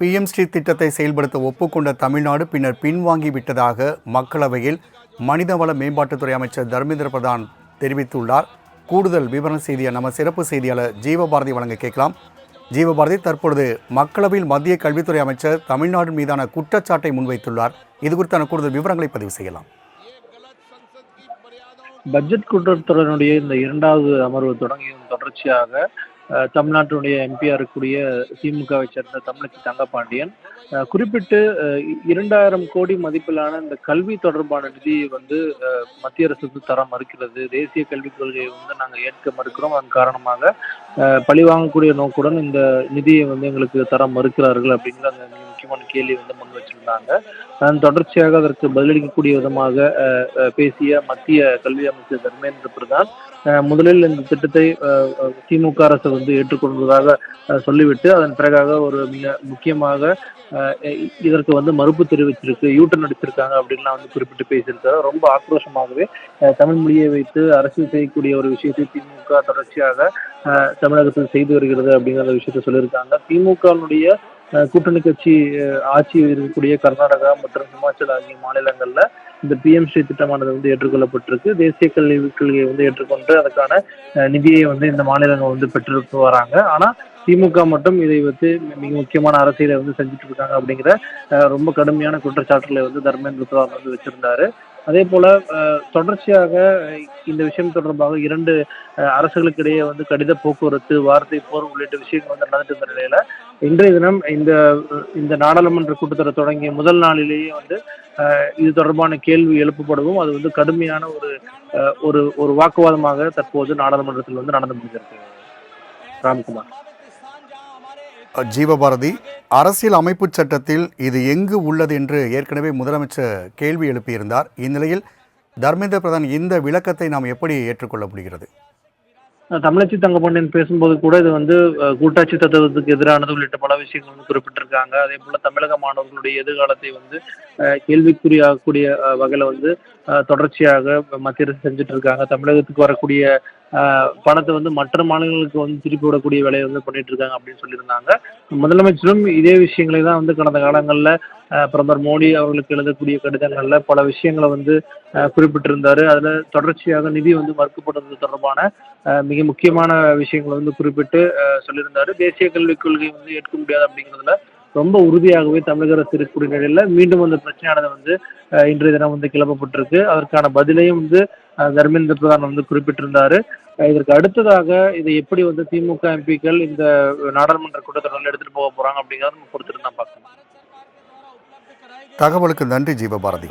PM Sri திட்டத்தை செயல்படுத்த ஒப்புக்கொண்ட தமிழ்நாடு பின்னர் பின்வாங்கி விட்டதாக மக்களவையில் மனிதவள மேம்பாட்டுத்துறை அமைச்சர் தர்மேந்திர பிரதான் தெரிவித்துள்ளார். கூடுதல் விவரண செய்தியை நம்ம சிறப்பு செய்தியாளர் ஜீவபாரதி வழங்க கேட்கலாம். ஜீவபாரதி தற்பொழுது மக்களவையில் மத்திய கல்வித்துறை அமைச்சர் தமிழ்நாடு மீதான குற்றச்சாட்டை முன்வைத்துள்ளார். இது குறித்தான கூடுதல் விவரங்களை பதிவு செய்யலாம். பட்ஜெட் கூட்டத்தொடரினுடைய இந்த இரண்டாவது அமர்வு தொடங்கியதன் தொடர்ச்சியாக தமிழ்நாட்டினுடைய எம்பியா இருக்கக்கூடிய திமுகவை சேர்ந்த தமிழச்சி தங்கப்பாண்டியன் குறிப்பிட்டு அஹ், இரண்டாயிரம் கோடி மதிப்பிலான இந்த கல்வி தொடர்பான நிதியை வந்து மத்திய அரசுக்கு தர மறுக்கிறது. தேசிய கல்விக் கொள்கையை வந்து நாங்கள் ஏற்க மறுக்கிறோம். அதன் காரணமாக அஹ், பழி வாங்கக்கூடிய நோக்குடன் இந்த நிதியை வந்து எங்களுக்கு தர மறுக்கிறார்கள் அப்படிங்கிற அந்த முக்கியமான கேள்வி வந்து முன் வச்சிருந்தாங்க. அதன் தொடர்ச்சியாக அதற்கு பதிலளிக்கக்கூடிய விதமாக அஹ், அஹ், பேசிய மத்திய கல்வி அமைச்சர் தர்மேந்திர பிரதான் முதலில் இந்த திட்டத்தை திமுக அரசு வந்து ஏற்றுக்கொள்வதாக சொல்லிவிட்டு அதன் பிறகாக ஒரு மிக முக்கியமாக இதற்கு வந்து மறுப்பு தெரிவிச்சிருக்கு யூட்டன் நடிச்சிருக்காங்க அப்படின்லாம் வந்து குறிப்பிட்டு பேசியிருக்காரு ரொம்ப ஆக்ரோஷமாகவே தமிழ் மொழியை வைத்து அரசியல் செய்யக்கூடிய ஒரு விஷயத்தை திமுக தொடர்ச்சியாக தமிழகத்தில் செய்து வருகிறது அப்படிங்கிற விஷயத்த சொல்லியிருக்காங்க. திமுகவினுடைய கூட்டணி கட்சி ஆட்சி இருக்கக்கூடிய கர்நாடகா மற்றும் ஹிமாச்சல் ஆகிய மாநிலங்கள்ல இந்த பிஎம் ஸ்ரீ திட்டமானது வந்து ஏற்றுக்கொள்ளப்பட்டிருக்கு. தேசிய கல்வி கொள்கையை வந்து ஏற்றுக்கொண்டு அதுக்கான அஹ், நிதியை வந்து இந்த மாநிலங்கள் வந்து பெற்று வராங்க. ஆனா திமுக மட்டும் இதை வந்து மிக முக்கியமான அரசியலை வந்து செஞ்சுட்டு இருக்காங்க அப்படிங்கிற அஹ், ரொம்ப கடுமையான குற்றச்சாட்டுகளை வந்து தர்மேந்திர பிரதான் வந்து வச்சிருந்தாரு. அதே போல தொடர்ச்சியாக இந்த விஷயம் தொடர்பாக இரண்டு அரசுகளுக்கு இடையே வந்து கடித போக்குவரத்து வார்த்தை போர் உள்ளிட்ட விஷயங்கள் வந்து நடந்துட்டு இருந்த நிலையில இன்றைய தினம் இந்த இந்த நாடாளுமன்ற கூட்டத்தொடர் தொடங்கிய முதல் நாளிலேயே வந்து இது தொடர்பான கேள்வி எழுப்பப்படவும் அது வந்து கடுமையான ஒரு ஒரு ஒரு வாக்குவாதமாக தற்போது நாடாளுமன்றத்தில் வந்து நடந்து முடிஞ்சிருக்கு ராம்குமார். ஜீவபாரதி அரசியல் அமைப்புச் சட்டத்தில் இது எங்கு உள்ளது என்று ஏற்கனவே முதலமைச்சர் கேள்வி எழுப்பியிருந்தார். இந்நிலையில் தர்மேந்திர பிரதான் இந்த விளக்கத்தை நாம் எப்படி ஏற்றுக்கொள்ள முடிகிறது? தமிழச்சி தங்கப்பாண்டியன் பேசும்போது கூட இது வந்து கூட்டாட்சி தத்துவத்துக்கு எதிரானது உள்ளிட்ட பல விஷயங்கள் வந்து குறிப்பிட்டிருக்காங்க. அதே போல தமிழக மாணவர்களுடைய எதிர்காலத்தை வந்து அஹ், கேள்விக்குறியாகக்கூடிய வகையில வந்து தொடர்ச்சியாக மத்திய அரசு செஞ்சுட்டு இருக்காங்க தமிழகத்துக்கு வரக்கூடிய பணத்தை வந்து மற்ற மாநிலங்களுக்கு வந்து திருப்பி விடக்கூடிய வேலையை வந்து பண்ணிட்டு இருக்காங்க அப்படின்னு சொல்லியிருந்தாங்க. முதலமைச்சரும் இதே விஷயங்களை தான் வந்து கடந்த காலங்களில் பிரதமர் மோடி அவர்களுக்கு எழுதக்கூடிய கடிதங்களில் பல விஷயங்களை வந்து குறிப்பிட்டிருந்தாரு. அதில் தொடர்ச்சியாக நிதி வந்து மறுக்கப்படுறது தொடர்பான மிக முக்கியமான விஷயங்களை வந்து குறிப்பிட்டு சொல்லியிருந்தாரு. தேசிய கல்விக் கொள்கை வந்து ஏற்க முடியாது அப்படிங்கிறதுல ரொம்ப உறுதியாகவே தமிழக அரசு இருக்கக்கூடிய நிலையில மீண்டும் அந்த பிரச்சனையானது வந்து இன்றைய தினம் வந்து கிளப்பப்பட்டிருக்கு. அதற்கான பதிலையும் வந்து தர்மேந்திர பிரதான் வந்து குறிப்பிட்டிருந்தாரு. இதற்கு அடுத்ததாக இதை எப்படி வந்து திமுக எம்பிக்கள் இந்த நாடாளுமன்ற கூட்டத்தொடரில் எடுத்துட்டு போக போறாங்க அப்படிங்கிறத நம்ம பொறுத்திருந்து தான் பார்க்கணும் தகவலுக்கு நன்றி ஜீவபாரதி.